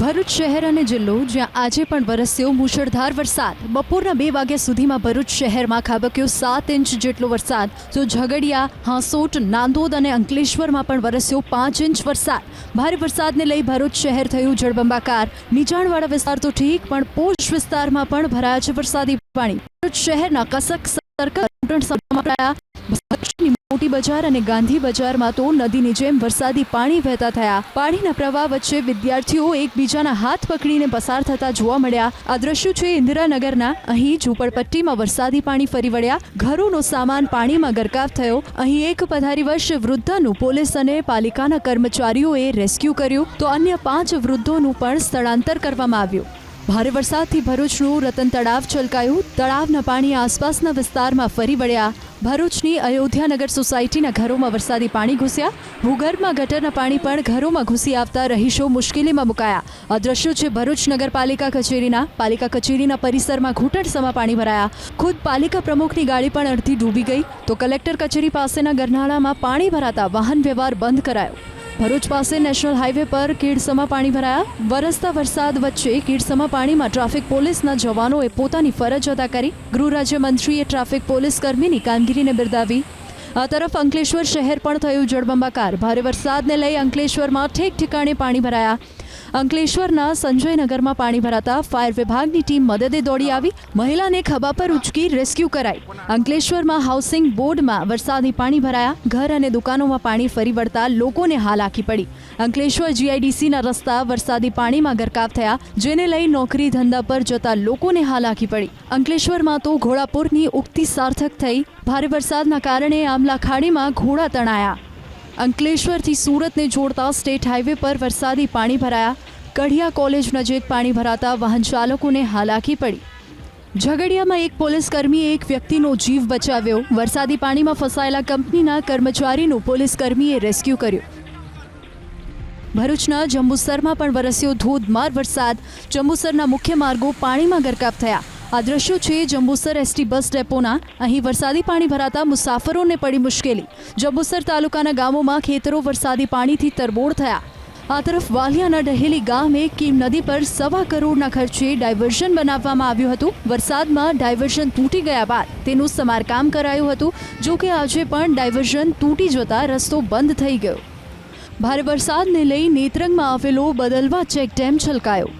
ભરૂચ શહેર અને જિલ્લો, જ્યાં આજે પણ વરસ્યો મુશળધાર વરસાદ. બપોરના બે વાગ્યા સુધીમાં ભરૂચ શહેરમાં ખાબક્યો સાત ઇંચ જેટલો વરસાદ. તો ઝઘડિયા, હાંસોટ, નાંદોદ અને અંકલેશ્વરમાં પણ વરસ્યો પાંચ ઇંચ વરસાદ. ભારે વરસાદને લઈ ભરૂચ શહેર થયું જળબંબાકાર. નીચાણવાળા વિસ્તાર તો ઠીક, પણ પોશ વિસ્તારમાં પણ ભરાયા છે વરસાદી પાણી. ભરૂચ શહેરના કસક, સર્કલ મોટી બજાર અને ગાંધી બજારમાં તો નદીની જેમ વરસાદી પાણી વહેતા થયા. પાણીના પ્રવાહ વચ્ચે વિદ્યાર્થીઓ એકબીજાના હાથ પકડીને પસાર થતા જોવા મળ્યા. આ દ્રશ્યો છે ઇન્દિરાનગરના. અહીં ઝૂંપડપટ્ટીમાં વરસાદી પાણી ફરી વળ્યા. ઘરોનો સામાન પાણીમાં ગરકાવ થયો. અહીં એક પધારી વર્ષ વૃદ્ધાનું પોલીસ અને પાલિકાના કર્મચારીઓએ રેસ્ક્યુ કર્યું. તો અન્ય પાંચ વૃદ્ધોનું પણ સ્થળાંતર કરવામાં આવ્યું. ભારે વરસાદથી ભરૂચનું રતન તળાવ છલકાયું. તળાવના પાણી આસપાસના વિસ્તારમાં ફરી વળ્યા. ભરૂચની અયોધ્યાનગર સોસાયટીના ઘરોમાં વરસાદી પાણી ઘૂસ્યા. ભૂગર્ભમાં ગટરના પાણી પણ ઘરોમાં ઘૂસી આવતા રહીશો મુશ્કેલીમાં મુકાયા. આ દ્રશ્યો છે ભરૂચ નગરપાલિકા કચેરીના. પાલિકા કચેરીના પરિસરમાં ઘૂંટણસમાં પાણી ભરાયા. ખુદ પાલિકા પ્રમુખની ગાડી પણ અડધી ડૂબી ગઈ. તો કલેક્ટર કચેરી પાસેના ગરનાળામાં પાણી ભરાતા વાહન વ્યવહાર બંધ કરાયો. ભરૂચ પાસે નેશનલ હાઈવે પર કીડસમાં પાણી ભરાયા. વરસતા વરસાદ વચ્ચે કીડસમાં પાણીમાં ટ્રાફિક પોલીસના જવાનોએ પોતાની ફરજ અદા કરી. ગૃહ રાજ્યમંત્રીએ ટ્રાફિક પોલીસ કર્મીની કામગીરીને બિરદાવી. આ તરફ અંકલેશ્વર શહેર પણ થયું જળબંબાકાર. ભારે વરસાદને લઈ અંકલેશ્વરમાં ઠેક ઠેકાણે પાણી ભરાયા. અંકલેશ્વરના સંજયનગરમાં પાણી ભરાતા ફાયર વિભાગની ટીમ મદદે દોડી આવી. મહિલાને ખભા પર ઉચકી રેસ્ક્યુ કરાઈ. અંકલેશ્વરમાં હાઉસિંગ બોર્ડમાં વરસાદી પાણી ભરાયા. ઘર અને દુકાનોમાં પાણી ફરી વળતા લોકોને હાલાકી પડી. અંકલેશ્વર જીઆઈડીસીના રસ્તા વરસાદી પાણીમાં ગરકાવ થયા, જેને લઈ નોકરી ધંધા પર જતા લોકોને હાલાકી પડી. અંકલેશ્વરમાં તો ઘોડાપુરની ઉક્તિ સાર્થક થઈ. ભારે વરસાદના કારણે આમલા ખાડીમાં ઘોડા તણાયા. અંકલેશ્વરથી સુરતને જોડતા સ્ટેટ હાઈવે પર વરસાદી પાણી ભરાયા. કઢિયા કોલેજ નજીક પાણી ભરાતા વાહન ચાલકોને હાલાકી પડી. ઝઘડિયામાં એક પોલીસ કર્મીએ એક વ્યક્તિનો જીવ બચાવ્યો. વરસાદી પાણીમાં ફસાયેલા કંપનીના કર્મચારીનું પોલીસ કર્મીએ રેસ્ક્યુ કર્યું. ભરૂચના જંબુસરમાં પણ વરસ્યો ધોધમાર વરસાદ. જંબુસરના મુખ્ય માર્ગો પાણીમાં ગરકાવ થયા. આ દ્રશ્યો છે જંબુસર એસટી બસ ડેપોના. અહીં વરસાદી પાણી ભરાતા મુસાફરોને પડી મુશ્કેલી. જંબુસર તાલુકાના ગામોમાં ખેતરો વરસાદી પાણીથી તરબોળ થયા. આ તરફ વાલિયાના ડહેલી ગામે કીમ નદી પર સવા કરોડના ખર્ચે ડાયવર્ઝન બનાવવામાં આવ્યું હતું. વરસાદમાં ડાયવર્ઝન તૂટી ગયા બાદ તેનું સમારકામ કરાયું હતું. જો કે આજે પણ ડાયવર્ઝન તૂટી જતા રસ્તો બંધ થઈ ગયો. ભારે વરસાદને લઈ નેત્રંગમાં આવેલો બદલવા ચેક ડેમ છલકાયો.